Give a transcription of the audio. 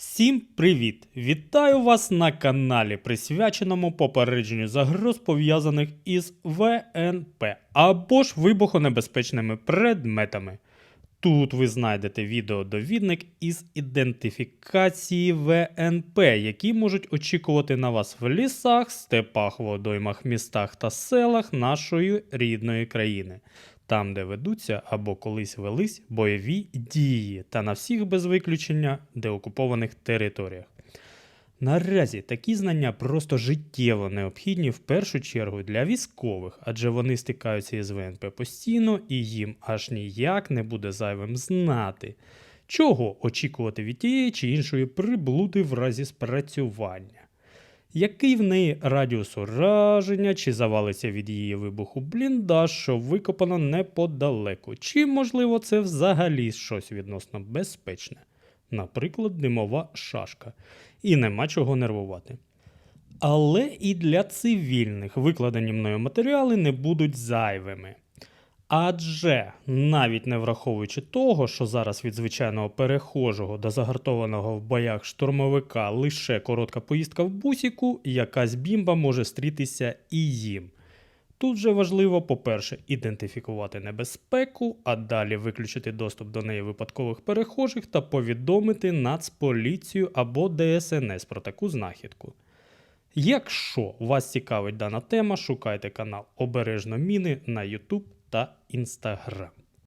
Всім привіт! Вітаю вас на каналі, присвяченому попередженню загроз пов'язаних із ВНП або ж вибухонебезпечними предметами. Тут ви знайдете відеодовідник із ідентифікації ВНП, які можуть очікувати на вас в лісах, степах, водоймах, містах та селах нашої рідної країни, там, де ведуться або колись велись бойові дії, та на всіх без виключення деокупованих територіях. Наразі такі знання просто життєво необхідні в першу чергу для військових, адже вони стикаються із ВНП постійно і їм аж ніяк не буде зайвим знати, чого очікувати від тієї чи іншої приблуди в разі спрацювання. Який в неї радіус ураження, чи завалиться від її вибуху бліндаж, що викопано неподалеку, чи, можливо, це взагалі щось відносно безпечне, наприклад, димова шашка, і нема чого нервувати. Але і для цивільних викладені мною матеріали не будуть зайвими. Адже навіть не враховуючи того, що зараз від звичайного перехожого до загартованого в боях штурмовика лише коротка поїздка в бусіку, якась бімба може стрітися і їм. Тут же важливо, по-перше, ідентифікувати небезпеку, а далі виключити доступ до неї випадкових перехожих та повідомити Нацполіцію або ДСНС про таку знахідку. Якщо вас цікавить дана тема, шукайте канал Обережно Міни на YouTube та Instagram.